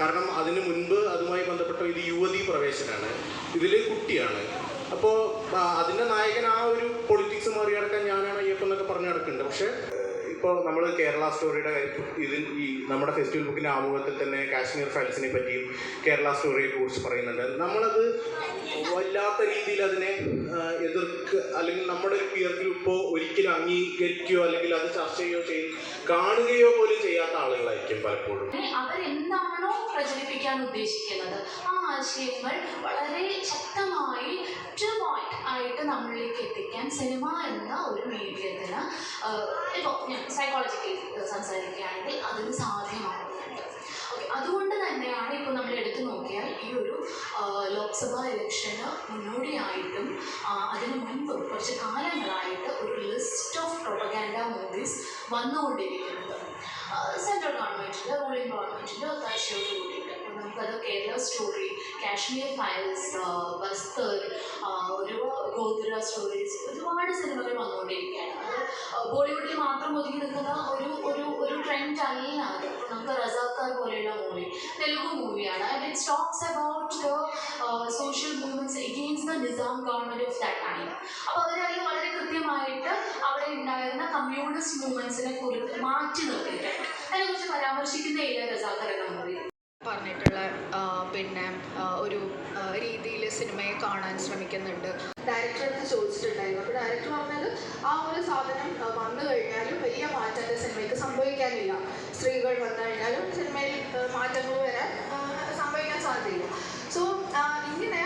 കാരണം അതിന് മുൻപ് അതുമായി ബന്ധപ്പെട്ട ഇത് യുവതി പ്രവേശനാണ്. ഇതിൽ കുട്ടിയാണ്. അപ്പോൾ അതിന്റെ നായകൻ ആ ഒരു പൊളിറ്റിക്സ് മറികടക്കാൻ ഞാനാണ് അയ്യപ്പൻ എന്നൊക്കെ പറഞ്ഞു നടക്കുന്നുണ്ട്. പക്ഷേ ഇപ്പോൾ നമ്മൾ കേരള സ്റ്റോറിയുടെ ഇതിൽ ഈ നമ്മുടെ ഫെസ്റ്റിവൽ ബുക്കിന്റെ ആമുഖത്തിൽ തന്നെ കാശ്മീർ ഫയൽസിനെ പറ്റിയും കേരള സ്റ്റോറിയെ കുറിച്ച് പറയുന്നുണ്ട്. നമ്മളത് വല്ലാത്ത രീതിയിൽ അതിനെ എതിർക്ക് അല്ലെങ്കിൽ നമ്മുടെ ഒരു പിയർ ഗ്രൂപ്പോ ഒരിക്കലും അംഗീകരിക്കുകയോ അല്ലെങ്കിൽ അത് ചർച്ച ചെയ്യുകയോ ചെയ്യും കാണുകയോ പോലും ചെയ്യാത്ത ആളുകളായിരിക്കും പലപ്പോഴും. അവരെന്താണോ പ്രചരിപ്പിക്കാൻ ഉദ്ദേശിക്കുന്നത്? ആ ആശയങ്ങൾ വളരെ ശക്തമായി ആയിട്ട് നമ്മളിലേക്ക് എത്തിക്കാൻ സിനിമ എന്ന ഒരു മീഡിയത്തിന് ഇപ്പോൾ സൈക്കോളജിക്കലി സംസാരിക്കുകയാണെങ്കിൽ അതിന് സാധ്യമാണ് ഓക്കെ അതുകൊണ്ട് തന്നെയാണ് ഇപ്പോൾ നമ്മൾ എടുത്തു നോക്കിയാൽ ഈ ഒരു ലോക്സഭാ ഇലക്ഷന് മുന്നോടിയായിട്ടും അതിനു മുൻപ് കുറച്ച് കാലങ്ങളായിട്ട് ഒരു ലിസ്റ്റ് ഓഫ് പ്രൊപ്പഗാൻഡ മൂവീസ് വന്നുകൊണ്ടിരിക്കുന്നത് സെൻട്രൽ ഗവൺമെന്റിന്റെ റൂളിംഗ് ഗവൺമെന്റിന്റെ ഒത്താശയോട് കൂടിയിട്ട് നമുക്കത് കേരള സ്റ്റോറി കാശ്മീർ ഫയൽസ് ബസ്തർ ഒരു ഗോത്ര സ്റ്റോറീസ് ഒരുപാട് സിനിമകൾ വന്നുകൊണ്ടിരിക്കുകയാണ്. ബോളിവുഡിൽ മാത്രം ഒതുങ്ങി ഒരു ഒരു ഒരു ട്രെൻഡ് അല്ല അത് ഇപ്പോൾ നമുക്ക് റസാക്കാർ പോലെയുള്ള മൂവി തെലുഗു മൂവിയാണ് and it talks about the social movements against the Nizam government of that time അപ്പോൾ അവരതിൽ വളരെ കൃത്യമായിട്ട് അവിടെ ഉണ്ടായിരുന്ന കമ്മ്യൂണിസ്റ്റ് മൂവ്മെന്റ്സിനെ കുറിച്ച് മാറ്റി നിർത്തിയിട്ടുണ്ട്. അതിനെക്കുറിച്ച് പരാമർശിക്കുന്ന ഏരിയ റസാക്കർ എന്ന മൂവി പറഞ്ഞിട്ടുള്ള പിന്നെ ഒരു രീതിയിൽ സിനിമയെ കാണാൻ ശ്രമിക്കുന്നുണ്ട്. ഡയറക്ടർ അടുത്ത് ചോദിച്ചിട്ടുണ്ടായിരുന്നു. അപ്പോൾ ഡയറക്ടർ പറഞ്ഞത് ആ ഒരു സാധനം വന്നു കഴിഞ്ഞാലും വലിയ മാറ്റം സിനിമയ്ക്ക് സംഭവിക്കാനില്ല. സ്ത്രീകൾ വന്നു കഴിഞ്ഞാലും സിനിമയിൽ മാറ്റങ്ങൾ വരാൻ സംഭവിക്കാൻ സാധ്യതയില്ല. സോ ഇങ്ങനെ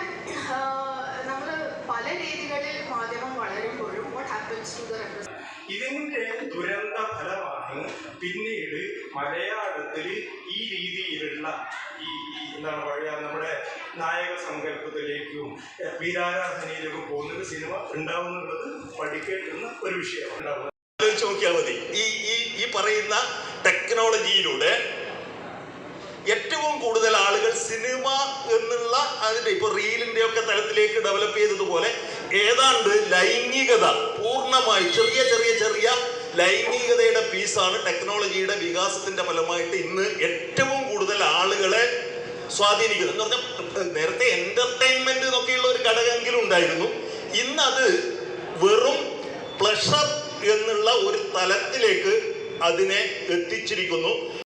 നമ്മൾ പല രീതികളിൽ മാധ്യമം വളരുമ്പോഴും what happens to the represent ഇതിന്റെ ദുരന്ത ഫലമാണ് പിന്നീട് മലയാളത്തിൽ ഈ രീതിയിലുള്ള ഈ എന്താണ് പറയുക നമ്മുടെ നായക സങ്കല്പത്തിലേക്കും വീരാരാധനയിലേക്കും പോകുന്ന സിനിമ ഉണ്ടാവുന്നുള്ളത് പഠിക്കേണ്ടുന്ന ഒരു വിഷയമാണ്. ഉണ്ടാവുന്നത് നോക്കിയാൽ മതി. ഈ ഈ ഈ പറയുന്ന ടെക്നോളജിയിലൂടെ ഏറ്റവും കൂടുതൽ ആളുകൾ സിനിമ എന്നുള്ള അതിന്റെ ഇപ്പൊ റീലിന്റെ ഒക്കെ തലത്തിലേക്ക് ഡെവലപ്പ് ചെയ്തതുപോലെ ഏതാണ്ട് ലൈംഗികത പൂർണമായി ചെറിയ ചെറിയ ചെറിയ ലൈംഗികതയുടെ പീസാണ് ടെക്നോളജിയുടെ വികാസത്തിന്റെ ഫലമായിട്ട് ഇന്ന് ഏറ്റവും കൂടുതൽ ആളുകളെ സ്വാധീനിക്കുന്നത്. എന്ന് പറഞ്ഞാൽ നേരത്തെ എന്റർടൈൻമെന്റ് എന്നൊക്കെയുള്ള ഒരു ഘടകമെങ്കിലും ഉണ്ടായിരുന്നു. ഇന്ന് അത് വെറും പ്ലഷർ എന്നുള്ള ഒരു തലത്തിലേക്ക് അതിനെ എത്തിച്ചിരിക്കുന്നു.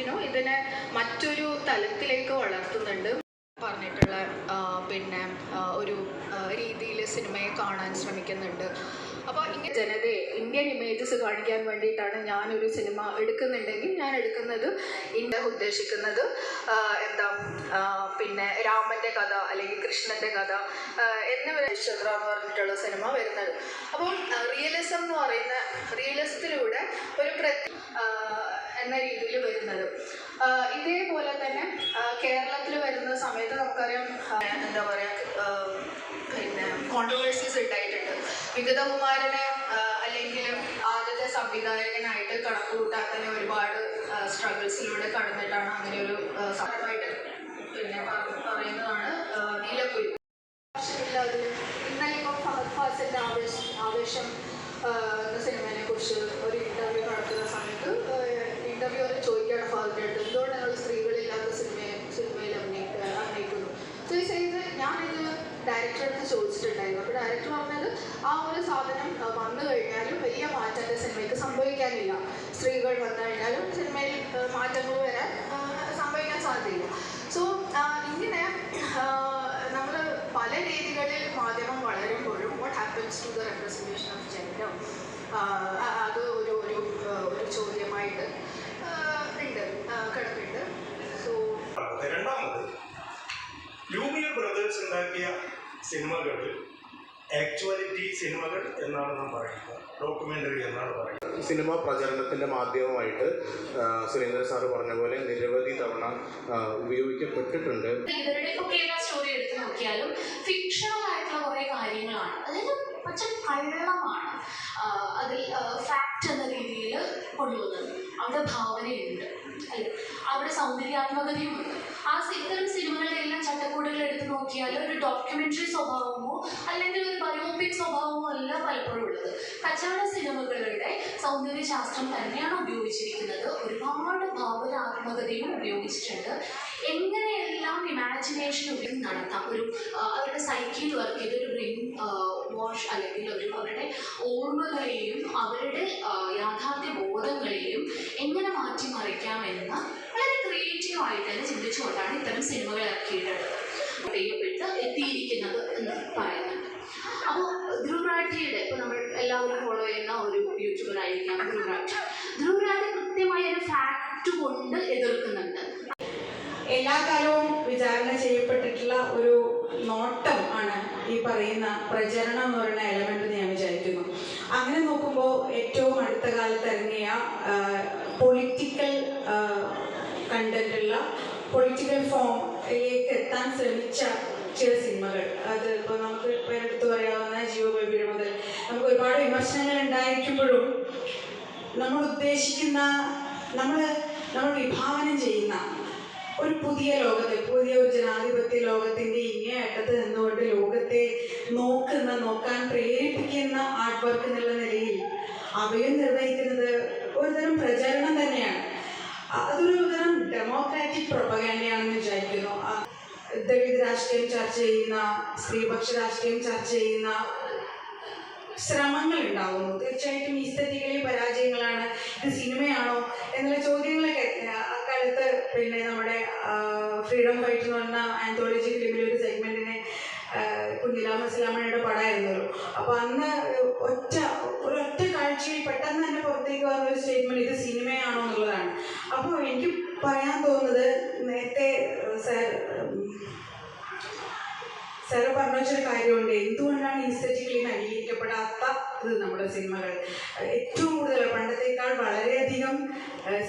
യുനോ ഇതിനെ മറ്റൊരു തലത്തിലേക്ക് വളർത്തുന്നുണ്ട് പറഞ്ഞിട്ടുള്ള പിന്നെ ഒരു രീതിയിൽ സിനിമയെ കാണാൻ ശ്രമിക്കുന്നുണ്ട് അപ്പോൾ ഇങ്ങനെ ജനതയെ ഇന്ത്യൻ ഇമേജസ് കാണിക്കാൻ വേണ്ടിയിട്ടാണ് ഞാനൊരു സിനിമ എടുക്കുന്നുണ്ടെങ്കിൽ ഞാൻ എടുക്കുന്നത് ഇന്ത്യ ഉദ്ദേശിക്കുന്നത് എന്താ പിന്നെ രാമന്റെ കഥ അല്ലെങ്കിൽ കൃഷ്ണന്റെ കഥ എന്നിവ ചന്ദ്ര എന്ന് പറഞ്ഞിട്ടുള്ള സിനിമ വരുന്നത് അപ്പം റിയലിസം എന്ന് പറയുന്ന റിയലിസത്തിലൂടെ ഒരു പ്രത്യേക എന്ന രീതിയിൽ വരുന്നത്. ഇതേപോലെ തന്നെ കേരളത്തിൽ വരുന്ന സമയത്ത് നമുക്കറിയാം എന്താ പറയുക പിന്നെ കോൺട്രവേഴ്സീസ് ഉണ്ടായിട്ടുണ്ട്. വിഗതകുമാരനെ അല്ലെങ്കിൽ ആദ്യത്തെ സംവിധായകനായിട്ട് കണക്ക് കൂട്ടാത്തന്നെ ഒരുപാട് സ്ട്രഗിൾസിലൂടെ കടന്നിട്ടാണ് അങ്ങനെ ഒരു സമയമായിട്ട് പിന്നെ പറയുന്നതാണ് നീലക്കുരി ഇന്നലെ ഇപ്പോൾ ഫഹദ് ഫാസിന്റെ ആവേശം ആവേശം എന്ന സിനിമയെ കുറിച്ച് ഒരു ഇന്റർവ്യൂ നടത്തുന്ന സമയത്ത് ഇന്റർവ്യൂവർ ചോദിക്കുകയാണ് ഫാദറിനായിട്ട് എന്തുകൊണ്ട് ഞങ്ങൾ സ്ത്രീകളില്ലാത്ത സിനിമയെ സിനിമയിൽ അഭിനയിക്ക അഭിനയിക്കുന്നു? സോ ഈ ചെയ്ത് ഞാനിത് ഡയറക്ടറെ അടുത്ത് ചോദിച്ചിട്ടുണ്ടായിരുന്നു. അപ്പോൾ ഡയറക്ടർ പറഞ്ഞത് ആ ഒരു സാധനം വന്നു കഴിഞ്ഞാലും വലിയ മാറ്റം എന്റെ സിനിമയ്ക്ക് സംഭവിക്കാനില്ല. സ്ത്രീകൾ വന്നു കഴിഞ്ഞാലും സിനിമയിൽ മാറ്റങ്ങൾ വരാൻ സംഭവിക്കാൻ സാധ്യതയില്ല. സോ ഇങ്ങനെ നമ്മൾ പല രീതികളിൽ മാധ്യമം വളരുമ്പോഴും what happens to the representation of gender അത് ഒരു ഒരു ഒരു ചോദ്യമായിട്ട് ആ, ഉണ്ട് ആ, കിടക്കുന്നുണ്ട് സോ അത് രണ്ടാമത് ലൂമിയർ ബ്രദേഴ്സ് ഉണ്ടാക്കിയ സിനിമകൾ ആക്ച്വാലിറ്റി സിനിമകൾ എന്നാണ് നാം പറയുന്നത്. ഡോക്യുമെന്ററി എന്നാണ് പറയുന്നത്. സിനിമ പ്രചരണത്തിന്റെ മാധ്യമമായിട്ട് സുരേന്ദ്ര സാറ് പറഞ്ഞ പോലെ നിരവധി തവണ ഉപയോഗിക്കപ്പെട്ടിട്ടുണ്ട്. ഇവരുടെ ഇപ്പോൾ കേരള സ്റ്റോറി എടുത്ത് നോക്കിയാലും ഫിക്ഷണൽ ആയിട്ടുള്ള കുറേ കാര്യങ്ങളാണ്. അതായത് പച്ച കള്ളമാണ് അതിൽ ഫാക്റ്റ് എന്ന രീതിയിൽ കൊണ്ടുവന്നത്. അവിടെ ഭാവനയുണ്ട്. അല്ലെ? അവിടെ സൗന്ദര്യാത്മകതയുമുണ്ട്. ആ ഇത്തരം സിനിമകളുടെ എല്ലാം ചട്ടക്കൂടുകൾ എടുത്ത് നോക്കിയാൽ ഒരു ഡോക്യുമെന്ററി സ്വഭാവമോ അല്ലെങ്കിൽ ഒരു ബയോപിക് സ്വഭാവമോ അല്ല പലപ്പോഴും ഉള്ളത്. കച്ചവട സിനിമകളുടെ സൗന്ദര്യശാസ്ത്രം തന്നെയാണ് ഉപയോഗിച്ചിരിക്കുന്നത്. ഒരുപാട് ഭാവനാത്മകതയും ഉപയോഗിച്ചിട്ടുണ്ട്. എങ്ങനെയെല്ലാം ഇമാജിനേഷൻ ഉപയോഗം നടത്താം? ഒരു അവരുടെ സൈക്കിൾ വർക്ക് ചെയ്ത് ഒരു ബ്രെയിൻ വാഷ് അല്ലെങ്കിൽ ഒരു അവരുടെ ഓർമ്മകളെയും അവരുടെ യാഥാർത്ഥ്യ ബോധങ്ങളെയും എങ്ങനെ മാറ്റിമറിക്കാമെന്ന് വളരെ ക്രിയേറ്റീവ് ആയിട്ട് തന്നെ ചിന്തിച്ചുകൊണ്ടാണ് ഇത്തരം സിനിമകൾ ഇറക്കിയിട്ട് പ്രിയപ്പെട്ട് എത്തിയിരിക്കുന്നത് എന്ന് പറയുന്നുണ്ട്. അപ്പോൾ ധ്രുവരാഠിയുടെ ഇപ്പോൾ നമ്മൾ എല്ലാവരും ഫോളോ ചെയ്യുന്ന ഒരു യൂട്യൂബർ ആയിരിക്കാം ധ്രുവരാഠി ധ്രുവരാഠി കൃത്യമായ ഒരു ഫാക്ട് കൊണ്ട് എതിർക്കുന്നുണ്ട്. എല്ലാ കാലവും വിചാരണ ചെയ്യപ്പെട്ടിട്ടുള്ള ഒരു നോട്ടം ആണ് ഈ പറയുന്ന പ്രചരണം എന്ന് പറയുന്ന എലമെന്റ് ഞാൻ വിചാരിക്കുന്നു. അങ്ങനെ നോക്കുമ്പോൾ ഏറ്റവും അടുത്ത കാലത്ത് ഇറങ്ങിയ പൊളിറ്റിക്കൽ കണ്ടന്റുള്ള പൊളിറ്റിക്കൽ ഫോമിലേക്ക് എത്താൻ ശ്രമിച്ച ചില സിനിമകൾ. അത് ഇപ്പോൾ നമുക്ക് പേരെടുത്ത് പറയാവുന്ന ജീവ ബേബിയുടെ മുതൽ നമുക്ക് ഒരുപാട് വിമർശനങ്ങൾ ഉണ്ടായിരിക്കുമ്പോഴും നമ്മൾ ഉദ്ദേശിക്കുന്ന നമ്മൾ നമ്മൾ വിഭാവനം ചെയ്യുന്ന ഒരു പുതിയ ലോകത്തെ പുതിയ ഒരു ജനാധിപത്യ ലോകത്തിന്റെ ഇങ്ങേ അറ്റത്ത് നിന്നുകൊണ്ട് ലോകത്തെ നോക്കുന്ന നോക്കാൻ പ്രേരിപ്പിക്കുന്ന ആർട്ട് വർക്ക് എന്നുള്ള നിലയിൽ അവയും നിർവഹിക്കുന്നത് ഒരുതരം പ്രചരണം തന്നെയാണ്. അതൊരു തരം ഡെമോക്രാറ്റിക് പ്രൊപ്പഗാൻഡയാണെന്ന് വിചാരിക്കുന്നു ആ, ദളിത് രാഷ്ട്രീയം ചർച്ച ചെയ്യുന്ന സ്ത്രീപക്ഷ രാഷ്ട്രീയം ചർച്ച ചെയ്യുന്ന ശ്രമങ്ങൾ ഉണ്ടാകുന്നു തീർച്ചയായിട്ടും ഈ സ്ഥിതികളിൽ പരാജയങ്ങളാണ്. ഇത് സിനിമയാണോ എന്നുള്ള ചോദ്യങ്ങളൊക്കെ അക്കാലത്ത് പിന്നെ നമ്മുടെ ഫ്രീഡം ഫൈറ്റ് എന്ന് പറഞ്ഞ ആന്തോളജി ഫിലിമിലെ ഒരു സെഗ്മെന്റിനെ കുഞ്ഞിലാ ഇസ്ലാമണിയുടെ പടമായിരുന്നല്ലോ. അപ്പൊ അന്ന് ഒറ്റ ഒരൊറ്റ കാഴ്ചയിൽ പെട്ടെന്ന് തന്നെ പുറത്തേക്ക് വന്ന ഒരു സ്റ്റേറ്റ്മെന്റ് ഇത് സിനിമയാണോ എന്നുള്ളതാണ്. അപ്പോൾ എനിക്ക് പറയാൻ തോന്നുന്നത് നേരത്തെ സാർ സാറ് പറഞ്ഞ വെച്ചൊരു കാര്യമുണ്ട്. എന്തുകൊണ്ടാണ് ഇൻസ്റ്ററ്റിക്കലി നവീകരിക്കപ്പെടാത്ത ഇത് നമ്മുടെ സിനിമകൾ? ഏറ്റവും കൂടുതൽ പണ്ടത്തേക്കാൾ വളരെയധികം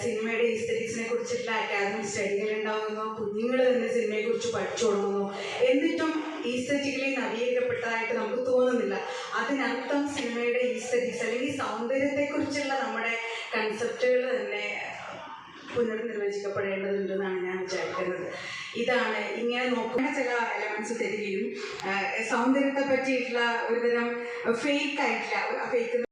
സിനിമയുടെ ഈസ്തറ്റിക്സിനെ കുറിച്ചിട്ടുള്ള അക്കാദമിക് സ്റ്റഡികൾ ഉണ്ടാകുന്നു കുഞ്ഞുങ്ങൾ തന്നെ സിനിമയെ കുറിച്ച് പഠിച്ചു തുടങ്ങുന്നു. എന്നിട്ടും ഈസ്തറ്റിക്കലി നവീകരിക്കപ്പെട്ടതായിട്ട് നമുക്ക് തോന്നുന്നില്ല. അതിനർത്ഥം സിനിമയുടെ ഈസ്തറ്റിക്സ് അല്ലെങ്കിൽ സൗന്ദര്യത്തെക്കുറിച്ചുള്ള നമ്മുടെ കൺസെപ്റ്റുകൾ തന്നെ പുനർനിർവചിക്കപ്പെടേണ്ടതുണ്ടെന്നാണ് ഞാൻ വിചാരിക്കുന്നത്. ഇതാണ്. ഇങ്ങനെ നോക്കുന്ന ചില എലമെന്റ്സ് തരികയും സൗന്ദര്യത്തെ പറ്റിയിട്ടുള്ള ഒരുതരം ഫേക്ക് ആയിട്ടുള്ള ഫേക്ക്